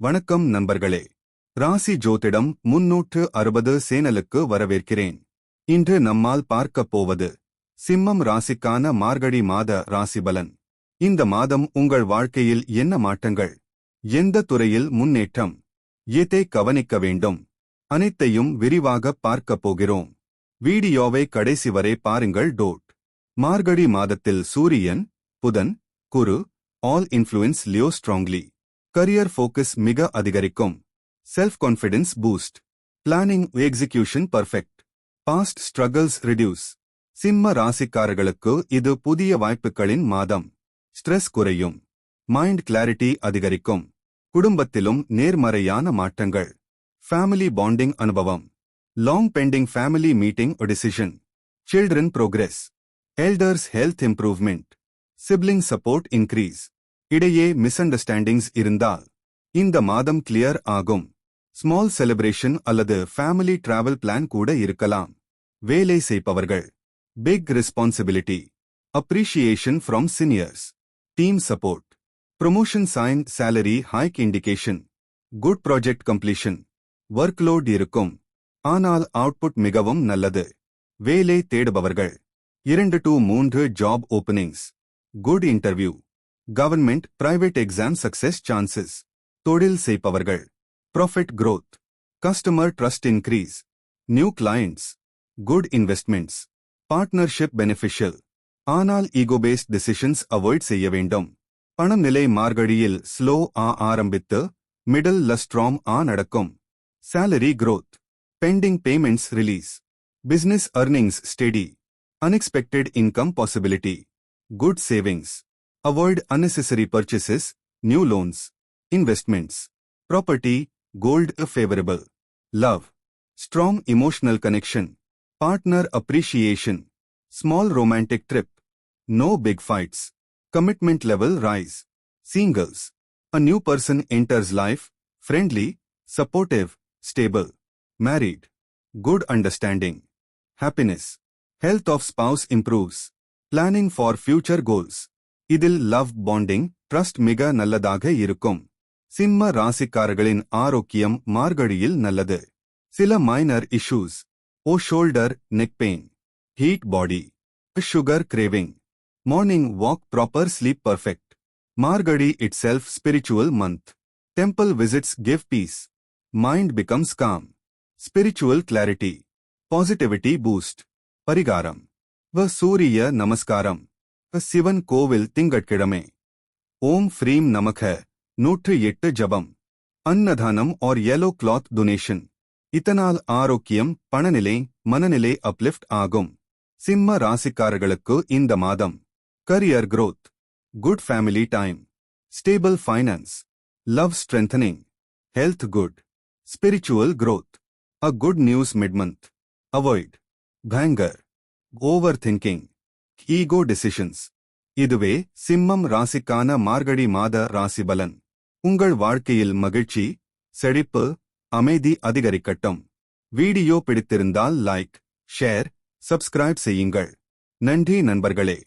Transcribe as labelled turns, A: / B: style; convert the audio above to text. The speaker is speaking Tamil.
A: வணக்கம் நண்பர்களே. ராசி ஜோதிடம் முன்னூற்று அறுபது சேனலுக்கு வரவேற்கிறேன். இன்று நம்மால் பார்க்கப் போவது சிம்மம் ராசிக்கான மார்கழி மாத ராசிபலன். இந்த மாதம் உங்கள் வாழ்க்கையில் என்ன மாற்றங்கள்? எந்த துறையில் முன்னேற்றம்? எதை கவனிக்க வேண்டும்? அனைத்தையும் விரிவாக பார்க்கப் போகிறோம். வீடியோவை கடைசி வரை பாருங்கள் டோட். மார்கழி மாதத்தில் சூரியன் புதன் குரு all influence Leo strongly. Career focus மிக அதிகரிக்கும். Self confidence boost planning execution perfect past struggles reduce சிம்ம ராசிக்காரர்களுக்கு இது புதிய வாய்ப்புகளின் மாதம் ஸ்ட்ரெஸ் குறையும் மைண்ட் கிளாரிட்டி அதிகரிக்கும் குடும்பத்திலும் நேர்மறையான மாற்றங்கள் ஃபேமிலி பாண்டிங் அனுபவம் long pending family meeting decision children progress elders health improvement sibling support increase இடையே மிஸ் அண்டர்ஸ்டாண்டிங்ஸ் இருந்தால் இந்த மாதம் கிளியர் ஆகும். ஸ்மால் செலிப்ரேஷன் அல்லது ஃபேமிலி டிராவல் பிளான் கூட இருக்கலாம். வேலை செய்பவர்கள். Big responsibility appreciation from seniors team support promotion sign salary hike indication good project completion workload இருக்கும். ஆனால் அவுட்புட் மிகவும் நல்லது. வேலை தேடுபவர்கள். இரண்டு டு மூன்று job openings good interview government private exam success chances. தொழில் செய்பவர்கள். Profit growth. Customer trust increase new clients good investments partnership beneficial ஆனால் ஈகோ பேஸ்ட் டிசிஷன்ஸ் அவாய்ட் செய்ய வேண்டும். பணம் நிலை மார்கழியில் ஸ்லோ ஆ ஆரம்பித்து மிடில் லஸ்ட்ராம் ஆ நடக்கும். Salary growth. Pending payments release business earnings steady unexpected income possibility good savings avoid unnecessary purchases new loans investments. Property gold favorable. Love. Strong emotional connection. Partner appreciation. Small romantic trip. No big fights. Commitment level rise. Singles. A new person enters life friendly supportive stable. Married. Good understanding. Happiness. Health of spouse improves. Planning for future goals இதில் லவ் பாண்டிங் ட்ரஸ்ட் மிக நல்லதாக இருக்கும். சிம்ம ராசிக்காரர்களின் ஆரோக்கியம் மார்கழியில் நல்லது. சில minor issues oh shoulder neck pain heat body sugar craving morning walk proper sleep perfect Margazhi itself spiritual month temple visits give peace mind becomes calm spiritual clarity positivity boost பரிகாரம் வ சூரிய நமஸ்காரம் சிவன் கோவில் திங்கட்கிழமை ஓம் ஃப்ரீம் நமக நூற்று எட்டு ஜபம் அன்னதானம் ஆர் yellow கிளாத் டொனேஷன் இதனால் ஆரோக்கியம் பணநிலை மனநிலை அப்லிஃப்ட் ஆகும் சிம்ம ராசிக்காரர்களுக்கு இந்த மாதம் career growth good family time stable finance love strengthening health good spiritual growth a good news mid-month avoid பயங்கர் over thinking Ego decisions இதுவே சிம்மம் ராசிக்கான மார்கழி மாத ராசிபலன். உங்கள் வாழ்க்கையில் மகிழ்ச்சி செழிப்பு அமைதி அதிகரிக்கட்டும். வீடியோ பிடித்திருந்தால் லைக் ஷேர் சப்ஸ்கிரைப் செய்யுங்கள். நன்றி நண்பர்களே.